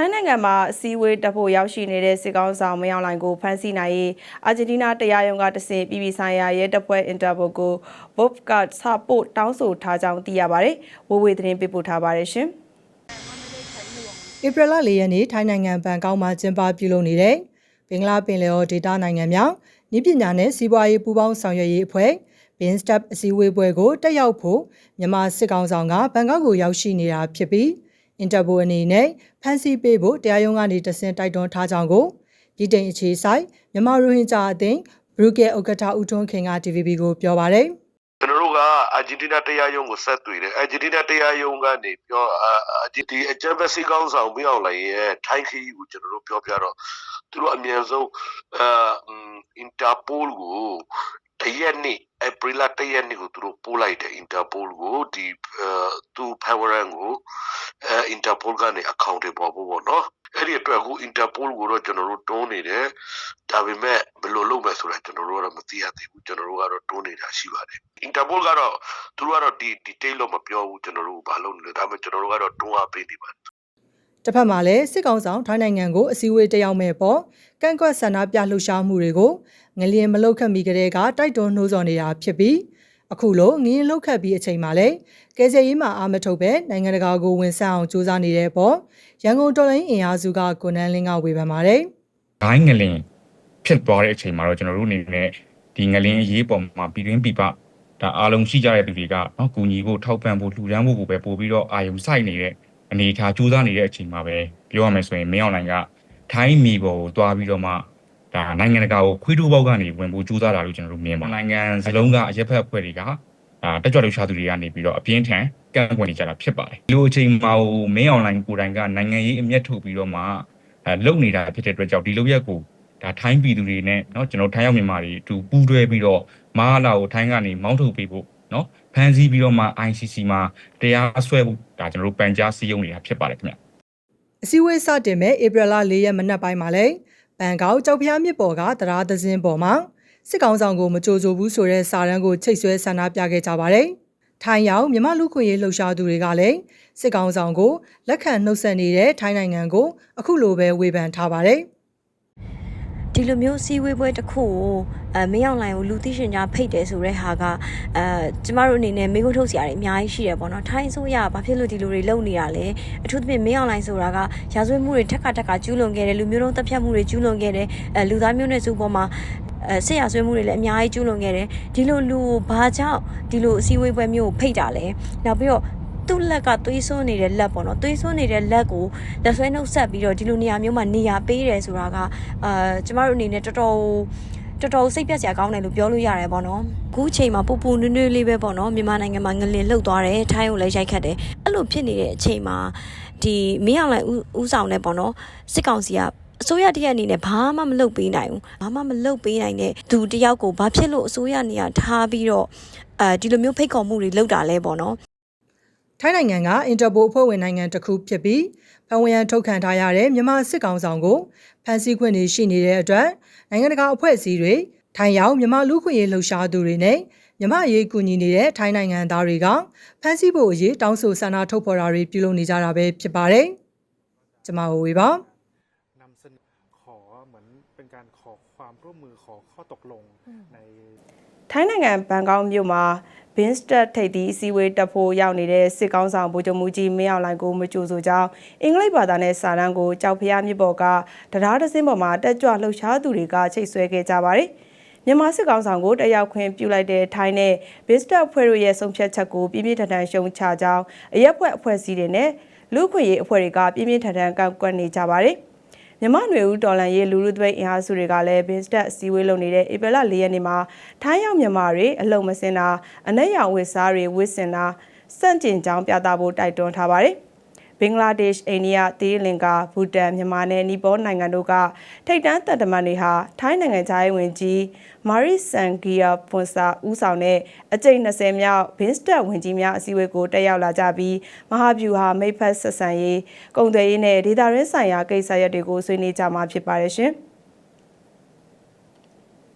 ထိုင်းနိုင်ငံမှာအစည်းအဝေးတက်ဖို့ရောက်ရှိနေတဲ့စစ်ကောင်ဆောင်မင်းအောင်လှိုင်ကိုဖမ်းဆီးနိုင်ရေးအာဂျင်တီးနားတရားရုံးကတဆင့်ပြည်ပဆိုင်ရာရဲတပ်ဖွဲ့အင်တာပိုကိုဘုတ်ကစပို့တောင်းဆိုထားကြောင်းသိရပါတယ်။ဝဝေသတင်းပေးပို့ထားပါတယ်ရှင်။ဧပြီလ၄ရက်နေ့ထိုင်းနိုင်ငံဘန်ကောက်မှာကျင်းပပြုလုပ်နေတဲ့ဘင်္ဂလားပင်လယ်အော်ဒေသနိုင်ငံများဤပညာနဲ့စီးပွားရေးပူးပေါင်းဆောင်ရွက်ရေးအဖွဲ့ BINSTEP အစည်းအဝေးပွဲကိုတက်ရောက်ဖို့မြန်မာစစ်ကောင်ဆောင်ကဘန်ကောက်ကိုရောက်ရှိနေတာဖြစ်ပြီး အင်တာပိုအနေနဲ့ဖမ်းဆီးပေးဖို့တရားရုံးကနေတဆင့်တိုက်တွန်းထားကြောင်းကိုပြည်တိန်အခြေဆိုင်မြန်မာရိုဟင်ဂျာအသင်းဘရုကဲဥက္ကဋ္ဌဦးထွန်းခင်က TVB ကိုပြောပါတယ်ကျွန်တော်တို့ကအာဂျင်တီးနားတရားရုံးကိုဆက်သွေတယ်အာဂျင်တီးနားတရားရုံးကနေပြောအာအာဂျင်တီအချမ်ဘက်စီကောင်းဆောင်ပြောင်းလိုက်ရဲ့ထိုင်းခီးကိုကျွန်တော်တို့ပြောပြတော့သူတို့အမြန်ဆုံးအာအင်တာပိုလ်ကို တရက်နေ့ဧပြီလတရက်နေ့ကိုသူတို့ပို့လိုက်တယ်အင်တာပိုလ်ကိုဒီသူဖက်ဝရန်ကိုအဲအင်တာပိုလ်ကနေအကောင့်တွေပေါ်ဖို့ပေါ့နော်အဲ့ဒီအတွက်အခုအင်တာပိုလ်ကိုတော့ကျွန်တော်တို့တွန်းနေတယ်ဒါပေမဲ့ဘယ်လိုလုပ်မယ်ဆိုတာကျွန်တော်တို့ကတော့မသိရသေးဘူးကျွန်တော်တို့ကတော့တွန်းနေတာရှိပါတယ်အင်တာပိုလ်ကတော့သူတို့ကတော့ဒီ detail လို့မပြောဘူးကျွန်တော်တို့ဘာလုပ်နေလဲဒါပေမဲ့ကျွန်တော်တို့ကတော့တွန်းအားပေးနေပါတယ် တစ်ဖက်မှာလည်းစစ်ကောင်ဆောင်ထိုင်းနိုင်ငံကိုအစည်းအဝေးတက်ရောက်မဲ့ပေါ်ကန့်ကွက်ဆန္ဒပြလှုပ်ရှားမှုတွေကိုငလျင်မလုတ်ခတ်မီကလေးကတိုက်တွန်းနှိုးဆော်နေတာဖြစ်ပြီးအခုလိုငင်းလုတ်ခတ်ပြီးအချိန်မှာလည်းကယ်ဆယ်ရေးမှာအာမထုတ်ပဲနိုင်ငံတကာကိုဝန်ဆန့်အောင်စူးစမ်းနေတဲ့ပေါ်ရန်ကုန်တော်လိုင်းအင်အားစုကကိုနန်းလင်းကဝေဖန်ပါတယ်ဂိုင်းငလင်ဖြစ်သွားတဲ့အချိန်မှာတော့ကျွန်တော်တို့အနေနဲ့ဒီငလင်အရေးပေါ်မှာပြည်တွင်းပြည်ပဒါအားလုံးရှိကြတဲ့သူတွေကနော်ကူညီဖို့ထောက်ပံ့ဖို့လှူဒန်းဖို့ကိုပဲပို့ပြီးတော့အာယုံစိုက်နေတဲ့ အနေအထားကြိုးစားနေတဲ့အချိန်မှာပဲပြောရမယ်ဆိုရင်မင်းအောင်လိုင်ကထိုင်းမီပေါ်ကိုတွားပြီးတော့မှဒါနိုင်ငံတကာကိုခွေးတိုးပေါက်ကနေဝင်ဖို့ကြိုးစားတာလို့ကျွန်တော်တို့မြင်ပါနိုင်ငံစလုံးကအရက်ဖက်အဖွဲ့တွေကအာတက်ကြွလှူရှားသူတွေကနေပြီးတော့အပြင်းထန်ကန့်ကွက်နေကြတာဖြစ်ပါတယ်ဒီလိုအချိန်မှာမင်းအောင်လိုင်ကိုယ်တိုင်ကနိုင်ငံရေးအမျက်ထုတ်ပြီးတော့မှအဲလုံနေတာဖြစ်တဲ့အတွက်ကြောင့်ဒီလိုရက်ကို ဒါထိုင်းပြည်သူတွေနဲ့เนาะကျွန်တော်ထိုင်းရောက်မြန်မာတွေအတူပူးတွဲပြီးတော့မဟာလာကိုထိုင်းကနေမောင်းထုတ်ပေးဖို့ နော်ဖမ်းဆီးပြီးတော့မှ ICC မှာတရားစွဲဖို့ဒါကျွန်တော်တို့ပန်ကြားစည်းရုံးနေတာဖြစ်ပါတယ်ခင်ဗျအစည်းအဝေးစတင်မဲ့ဧပြီလ၄ရက်မနက်ပိုင်းမှာလဲပန်ကောက်ကြောက်ဖျားမြစ်ပေါ်ကတရားသင်းပေါ်မှာစစ်ကောင်ဆောင်ကိုမကြိုဆိုဘူးဆိုတဲ့စာရန်ကိုချိတ်ဆွဲဆန္ဒပြခဲ့ကြပါတယ်ထိုင်းရောက်မြမလူခွင့်ရေးလှုပ်ရှားသူတွေကလည်းစစ်ကောင်ဆောင်ကိုလက်ခံနှုတ်ဆက်နေတဲ့ထိုင်းနိုင်ငံကိုအခုလိုပဲဝေဖန်ထားပါတယ်။ ဒီလိုမျိုးစီဝေးပွဲတစ်ခုကိုအဲမင်းအောင်လိုင်ကိုလူသိရှင်ကြားဖိတ်တယ်ဆိုတဲ့ဟာကအဲကျမတို့အနေနဲ့မိခိုးထုတ်စရာတွေအများကြီးရှိတယ်ပေါ့နော်ထိုင်းဆိုရဘာဖြစ်လို့ဒီလိုတွေလုပ်နေတာလဲအထူးသဖြင့်မင်းအောင်လိုင်ဆိုတာကရာဇဝတ်မှုတွေထက်ခါထက်ခါကျူးလွန်ခဲ့တယ်လူမျိုးတုံးတပ်ဖြတ်မှုတွေကျူးလွန်ခဲ့တယ်အဲလူသားမျိုးနွယ်စုပေါ်မှာအဲဆရာဆွေးမှုတွေလည်းအများကြီးကျူးလွန်ခဲ့တယ်ဒီလိုလူကိုဘာကြောင့်ဒီလိုအစည်းအဝေးပွဲမျိုးကိုဖိတ်တာလဲနောက်ပြီးတော့ သူ့လက်ကသွေးစွန်းနေတဲ့လက်ပေါ့နော်သွေးစွန်းနေတဲ့လက်ကိုလက်ဆွဲနှုတ်ဆက်ပြီးတော့ဒီလိုနေရာမျိုးမှာနေရာပေးတယ်ဆိုတာကအာကျမတို့အနေနဲ့တော်တော်တော်တော်စိတ်ပြက်စရာကောင်းတယ်လို့ပြောလို့ရတယ်ပေါ့နော်အခုချိန်မှာပူပူနွေ့နွေ့လေးပဲပေါ့နော်မြန်မာနိုင်ငံမှာငလင်လှုပ်သွားတယ်ထိုင်းကိုလည်းရိုက်ခတ်တယ်အဲ့လိုဖြစ်နေတဲ့အချိန်မှာဒီမင်းအောင်လိုင်ဦးဆောင်နေပေါ့နော်စစ်ကောင်စီကအစိုးရတရက်အနေနဲ့ဘာမှမလုပ်ပေးနိုင်ဘူးဘာမှမလုပ်ပေးနိုင်တဲ့သူတယောက်ကိုဘာဖြစ်လို့အစိုးရနေရာထားပြီးတော့အဲဒီလိုမျိုးဖိတ်ခေါ်မှုတွေလုပ်တာလဲပေါ့နော် ထိုင်းနိုင်ငံက Interpol အဖွဲ့ဝင်နိုင်ငံတစ်ခုဖြစ်ပြီးဖန်ဝရန်ထုတ်ခံထားရတဲ့မြန်မာစစ်ကောင်ဆောင်ကိုဖမ်းဆီးခွင့်တွေရှိနေတဲ့အတွက်နိုင်ငံတကာအဖွဲ့အစည်းတွေထိုင်းရောက်မြန်မာလူခွင့်ရေးလှုပ်ရှားသူတွေနဲ့မြန်မာရေးကူညီနေတဲ့ထိုင်းနိုင်ငံသားတွေကဖမ်းဆီးဖို့အရေးတောင်းဆိုဆန္ဒထုတ်ဖော်တာတွေပြုလုပ်နေကြတာပဲဖြစ်ပါတယ်။ကျွန်မဝေပါ။ อขอเหมือนเป็นการขอความร่วมมือขอข้อตกลงใน ထိုင်းနိုင်ငံဘန်ကောက်မြို့မှာဘင်းစတက်ထိပ်သီးအစည်းအဝေးတက်ဖို့ရောက်နေတဲ့စစ်ကောင်းဆောင်ဗိုလ်ချုပ်မူကြီးမင်းအောင်လှိုင်ကိုမကြိုဆိုကြောင်းအင်္ဂလိပ်ဘာသာနဲ့စာတမ်းကိုကြောက်ဖျားမြစ်ပေါ်ကတရားဒစင်းပေါ်မှာတက်ကြွလှုပ်ရှားသူတွေကချိတ်ဆွဲခဲ့ကြပါတယ်။မြန်မာစစ်ကောင်ဆောင်ကိုတက်ရောက်ခွင့်ပြုလိုက်တဲ့ထိုင်းနဲ့ဘစ်စတက်အဖွဲ့တို့ရဲ့ဆုံးဖြတ်ချက်ကိုပြင်းပြထန်ထန်ရှုံချကြောင်းအရက်ဖွဲ့အဖွဲ့အစည်းတွေနဲ့လူ့ခွင့်ရေးအဖွဲ့တွေကပြင်းပြထန်ထန်ကန့်ကွက်နေကြပါတယ်။ မြန်မာຫນွေဦးတော်လန်ရေးလူလူသွိန်းအင်အားစုတွေကလည်းဘင်းစတက်အစည်းအဝေးလုပ်နေတဲ့ဧပြီလ၄ရက်နေ့မှာထိုင်းရောက်မြန်မာတွေအလုံမစင်တာအနက်ရောင်ဝစ်စားတွေဝစ်စင်တာစန့်ကျင်ကြောင်းပြသဖို့တိုက်တွန်းထားပါတယ်။ ဘင်္ဂလားဒေ့ရှ်အိန္ဒိယသီရိလင်္ကာဘူတန်မြန်မာနဲ့နီပေါနိုင်ငံတို့ကထိပ်တန်းတပ်တမန်တွေဟာထိုင်းနိုင်ငံသားရေးဝန်ကြီးမာရီဆန်ဂီယာပွန်ဆာဦးဆောင်တဲ့အကြိမ်20မြောက်ဘင်းစတက်ဝန်ကြီးများအစည်းအဝေးကိုတက်ရောက်လာကြပြီးမဟာဗျူဟာမိတ်ဖက်ဆက်ဆံရေးကုန်သွယ်ရေးနဲ့ဒေသရင်းဆိုင်ရာကိစ္စရပ်တွေကိုဆွေးနွေးကြမှာဖြစ်ပါတယ်ရှင်။